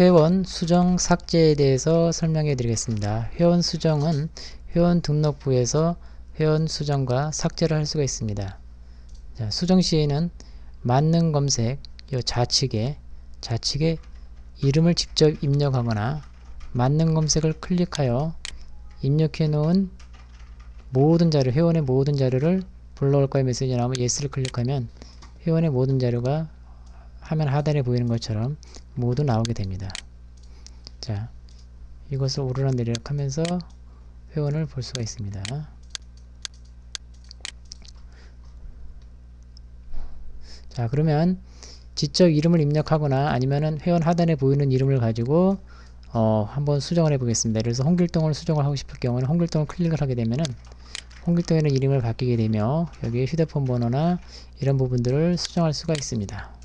회원 수정 삭제에 대해서 설명해 드리겠습니다. 회원 수정은 회원 등록부에서 회원 수정과 삭제를 할 수가 있습니다. 자, 수정 시에는 맞는 검색 요 좌측에 좌측에 이름을 직접 입력하거나 맞는 검색을 클릭하여 입력해 놓은 모든 자료, 회원의 모든 자료를 불러올 거의 메시지 나오면 yes를 클릭하면 회원의 모든 자료가 화면 하단에 보이는 것처럼 모두 나오게 됩니다. 자, 이것을 오르락내리락 하면서 회원을 볼 수가 있습니다. 자, 그러면 직접 이름을 입력하거나 아니면은 회원 하단에 보이는 이름을 가지고 어, 한번 수정을 해 보겠습니다. 그래서 홍길동을 수정을 하고 싶을 경우는 홍길동을 클릭을 하게 되면은 홍길동에는 이름을 바뀌게 되며 여기에 휴대폰 번호나 이런 부분들을 수정할 수가 있습니다.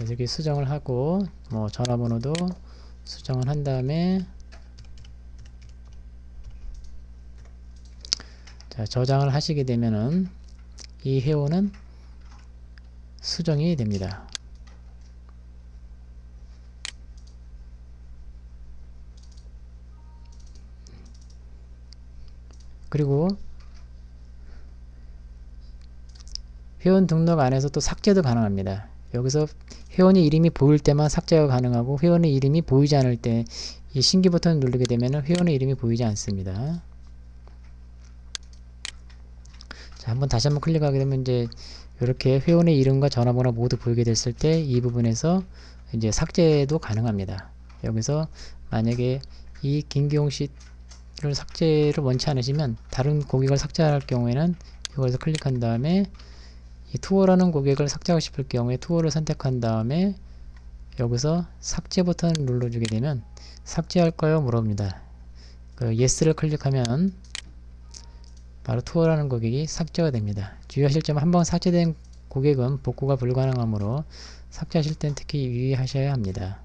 그래서 이렇게 수정을 하고 뭐 전화번호도 수정을 한 다음에 자, 저장을 하시게 되면은 이 회원은 수정이 됩니다. 그리고 회원 등록 안에서 또 삭제도 가능합니다. 여기서 회원의 이름이 보일 때만 삭제가 가능하고 회원의 이름이 보이지 않을 때 이 신기 버튼을 누르게 되면 회원의 이름이 보이지 않습니다. 자, 한번 다시 한번 클릭하게 되면 이제 이렇게 회원의 이름과 전화번호 모두 보이게 됐을 때 이 부분에서 이제 삭제도 가능합니다. 여기서 만약에 이 김기용 씨를 삭제를 원치 않으시면 다른 고객을 삭제할 경우에는 이것을 클릭한 다음에 이 투어라는 고객을 삭제하고 싶을 경우에 투어를 선택한 다음에 여기서 삭제 버튼을 눌러주게 되면 삭제할까요? 물어봅니다. 그 yes를 클릭하면 바로 투어라는 고객이 삭제가 됩니다. 주의하실 점은 한번 삭제된 고객은 복구가 불가능하므로 삭제하실 땐 특히 유의하셔야 합니다.